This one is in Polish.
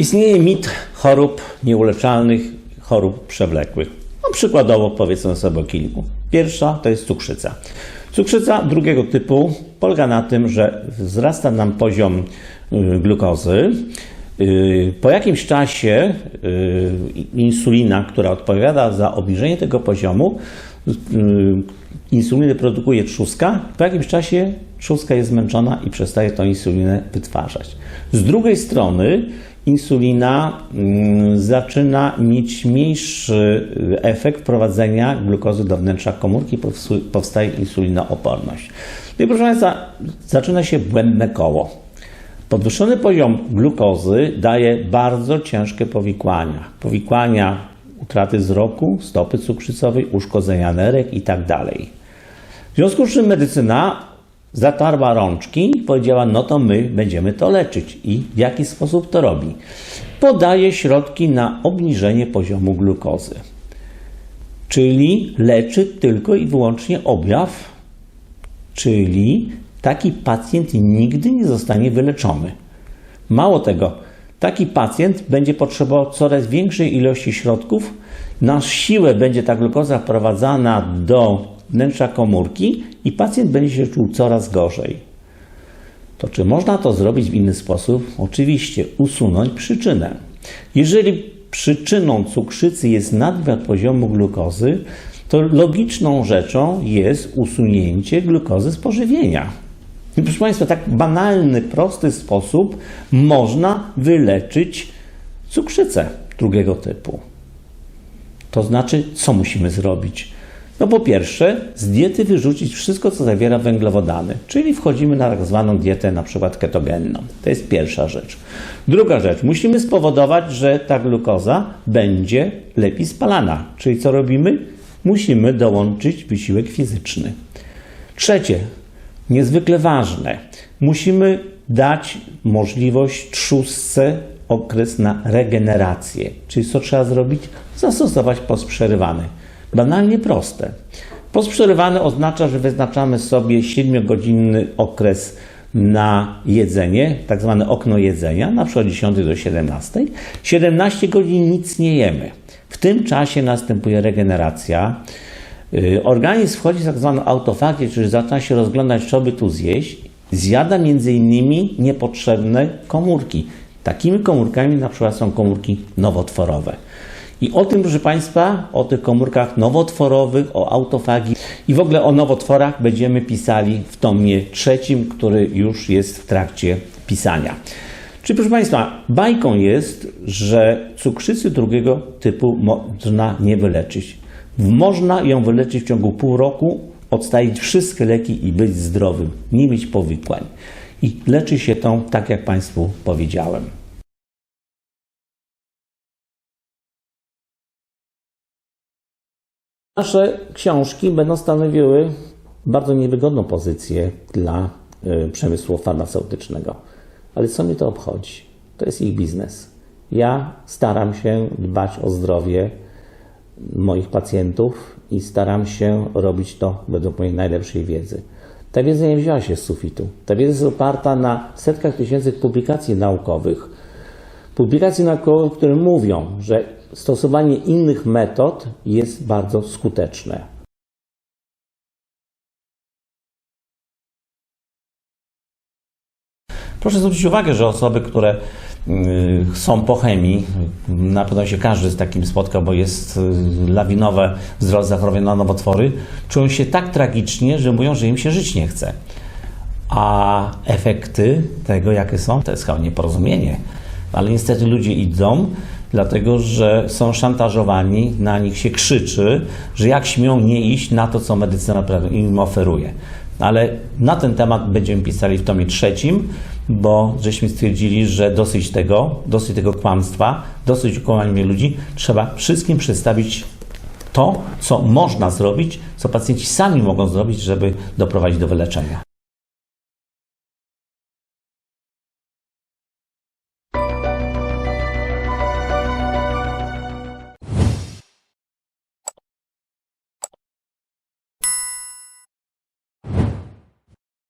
Istnieje mit chorób nieuleczalnych, chorób przewlekłych. No, przykładowo powiedzmy sobie o kilku. Pierwsza to jest cukrzyca. Cukrzyca drugiego typu polega na tym, że wzrasta nam poziom y, glukozy. Y, Po jakimś czasie y, insulina, która odpowiada za obniżenie tego poziomu, insulinę produkuje trzustka. Po jakimś czasie trzustka jest zmęczona i przestaje tą insulinę wytwarzać. Z drugiej strony insulina mm, zaczyna mieć mniejszy y, efekt wprowadzenia glukozy do wnętrza komórki, powstaje insulinooporność. No i proszę Państwa, zaczyna się błędne koło. Podwyższony poziom glukozy daje bardzo ciężkie powikłania. Powikłania utraty wzroku, stopy cukrzycowej, uszkodzenia nerek itd. W związku z czym medycyna zatarła rączki i powiedziała, no to my będziemy to leczyć. I w jaki sposób to robi? Podaje środki na obniżenie poziomu glukozy. Czyli leczy tylko i wyłącznie objaw, czyli taki pacjent nigdy nie zostanie wyleczony. Mało tego, taki pacjent będzie potrzebował coraz większej ilości środków. Na siłę będzie ta glukoza wprowadzana do wnętrza komórki i pacjent będzie się czuł coraz gorzej. To czy można to zrobić w inny sposób? Oczywiście, usunąć przyczynę. Jeżeli przyczyną cukrzycy jest nadmiar poziomu glukozy, to logiczną rzeczą jest usunięcie glukozy z pożywienia. I proszę Państwa, tak banalny, prosty sposób można wyleczyć cukrzycę drugiego typu. To znaczy, co musimy zrobić? No po pierwsze, z diety wyrzucić wszystko, co zawiera węglowodany, czyli wchodzimy na tak zwaną dietę na przykład ketogenną. To jest pierwsza rzecz. Druga rzecz, musimy spowodować, że ta glukoza będzie lepiej spalana. Czyli co robimy? Musimy dołączyć wysiłek fizyczny. Trzecie, niezwykle ważne, musimy dać możliwość trzustce okres na regenerację. Czyli co trzeba zrobić? Zastosować post przerywany. Banalnie proste. Post przerywany oznacza, że wyznaczamy sobie 7-godzinny okres na jedzenie, tak zwane okno jedzenia, na przykład 10 do 17. 17 godzin nic nie jemy. W tym czasie następuje regeneracja. Yy, Organizm wchodzi w tak zwaną autofagię, czyli zaczyna się rozglądać, co by tu zjeść. Zjada innymi niepotrzebne komórki. Takimi komórkami na przykład są komórki nowotworowe. I o tym, proszę Państwa, o tych komórkach nowotworowych, o autofagii i w ogóle o nowotworach będziemy pisali w tomie trzecim, który już jest w trakcie pisania. Czyli proszę Państwa, bajką jest, że cukrzycy drugiego typu można nie wyleczyć. Można ją wyleczyć w ciągu pół roku, odstawić wszystkie leki i być zdrowym, nie mieć powikłań. I leczy się tą, tak jak Państwu powiedziałem. Nasze książki będą stanowiły bardzo niewygodną pozycję dla y, przemysłu farmaceutycznego. Ale co mnie to obchodzi? To jest ich biznes. Ja staram się dbać o zdrowie moich pacjentów i staram się robić to według mojej najlepszej wiedzy. Ta wiedza nie wzięła się z sufitu. Ta wiedza jest oparta na setkach tysięcy publikacji naukowych. Publikacji naukowych, które mówią, że stosowanie innych metod jest bardzo skuteczne. Proszę zwrócić uwagę, że osoby, które są po chemii, na pewno się każdy z takim spotkał, bo jest y, lawinowe wzrost zachorowań na nowotwory, czują się tak tragicznie, że mówią, że im się żyć nie chce. A efekty tego, jakie są, to jest chyba nieporozumienie. Ale niestety ludzie idą, dlatego że są szantażowani, na nich się krzyczy, że jak śmią nie iść na to, co medycyna im oferuje. Ale na ten temat będziemy pisali w tomie trzecim, bo żeśmy stwierdzili, że dosyć tego, dosyć tego kłamstwa, dosyć okłamania ludzi. Trzeba wszystkim przedstawić to, co można zrobić, co pacjenci sami mogą zrobić, żeby doprowadzić do wyleczenia.